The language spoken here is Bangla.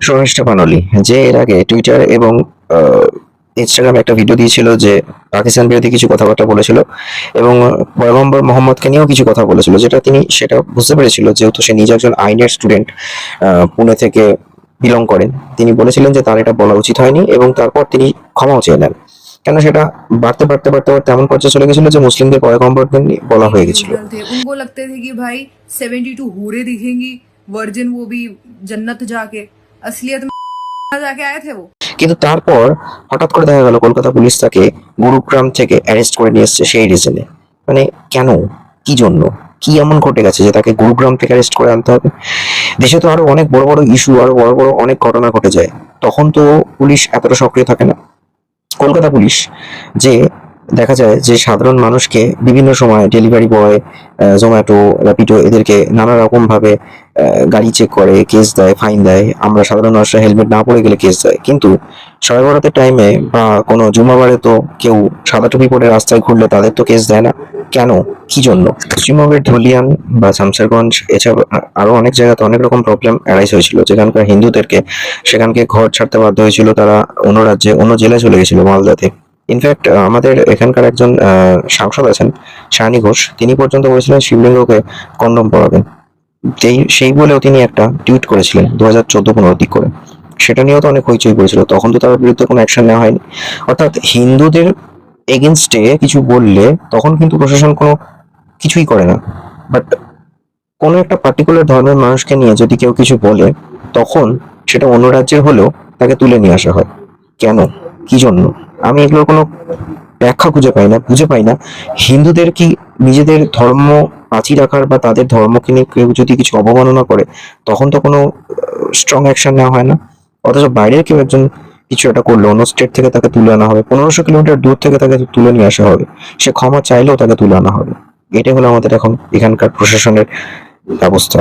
শর্মিষ্ঠা পানলি যে এর আগে টুইটার এবং ইনস্টাগ্রামে একটা ভিডিও দিয়েছিল যে পাকিস্তান বিরোধী কিছু কথাবার্তা বলেছিল এবং পয়গম্বর মোহাম্মদকে নিয়েও কিছু কথা বলেছিল যেটা তিনি সেটা বুঝতে পেরেছিল যেহেতু সে নিজে একজন আইনের স্টুডেন্ট পুনে থেকে বিলং করেন তিনি বলেছিলেন যে তার এটা বলা উচিত হয়নি এবং তারপর তিনি ক্ষমাও চেয়ে নেন কেন সেটা বাড়তে বাড়তে বাড়তে বাড়তে এমন পর্যায়ে চলে গেছিল যে মুসলিমদের পয়গম্বরকে নিয়ে বলা হয়ে গেছিল Liberal थे उनको लगते थे कि भाई 72 हूरे दिखेंगी वर्जिन वो भी जन्नत जाके असलियत में जाके आए थे वो কিন্তু তারপর হঠাৎ করে দেখা গেল কলকাতা পুলিশ তাকে গুরুগ্রাম থেকে অ্যারেস্ট করে নিয়ে এসছে সেই রিজনে মানে কেন কি জন্য কি এমন ঘটে গেছে যে তাকে গুরুগ্রাম থেকে অ্যারেস্ট করে আনতে হবে দেশে তো আরো অনেক বড় বড় ইস্যু আরো বড় বড় অনেক ঘটনা ঘটে যায় তখন তো পুলিশ এতটা সক্রিয় থাকে না কলকাতা পুলিশ যে দেখা যায় যে সাধারণ মানুষকে বিভিন্ন সময় ডেলিভারি বয় জোম্যাটো র্যাপিডো এদেরকে নানা রকম ভাবে গাড়ি চেক করে কেস দেয় ফাইন দেয়। আমরা সাধারণ মানুষরা হেলমেট না পরে গেলে কেস দেয়। কিন্তু সবাই বরাতের টাইমে বা কোনো জুমাবারে তো কেউ সাদা টুপি পরে রাস্তায় ঘুরলে তাদের তো কেস দেয় না। কেন? কি জন্য? পশ্চিমবঙ্গের ধুলিয়ান বা শামসারগঞ্জ এছাড়া আরও অনেক জায়গাতে অনেক রকম প্রবলেম অ্যারাইজ হয়েছিল। যেখানকার হিন্দুদেরকে, সেখানকে ঘর ছাড়তে বাধ্য হয়েছিল তারা অন্য রাজ্যে, অন্য জেলায় চলে গেছিল মালদাতে। ইনফ্যাক্ট আমাদের এখানকার একজন সাংসদ আছেন শানি ঘোষ, তিনি পর্যন্ত বলেছিলেন শিবলিঙ্গকে কন্ডম পরাবেন। সেই সেই বলেও তিনি একটা টুইট করেছিলেন দু হাজার চোদ্দ পনেরো দিক করে। সেটা নিয়েও তো অনেক হইচই করেছিল। তখন তো তার বিরুদ্ধে কোনো অ্যাকশন নেওয়া হয়নি। অর্থাৎ হিন্দুদের এগেনস্টে কিছু বললে তখন কিন্তু প্রশাসন কোনো কিছুই করে না। বাট কোনো একটা পার্টিকুলার ধর্মের মানুষকে নিয়ে যদি কেউ কিছু বলে, তখন সেটা অন্য রাজ্যের হলেও তাকে তুলে নিয়ে আসা হয়। কেন? কি জন্য? আমি এগুলোর কোনো ব্যাখ্যা খুঁজে পাই না খুঁজে পাই না। হিন্দুদের কি নিজেদের ধর্ম বাঁচিয়ে রাখার বা তাদের ধর্মকে নিয়ে কেউ যদি কিছু অবমাননা করে, তখন তো কোনো স্ট্রং অ্যাকশন নেওয়া হয় না? অথচ বাইরের কেউ একজন কিছু একটা করল, অন্য স্টেট থেকে তাকে তুলে আনা হবে, পনেরোশো কিলোমিটার দূর থেকে তাকে তুলে নিয়ে আসা হবে। সে ক্ষমা চাইলেও তাকে তুলে আনা হবে। এটাই হলো আমাদের এখন এখানকার প্রশাসনের ব্যবস্থা।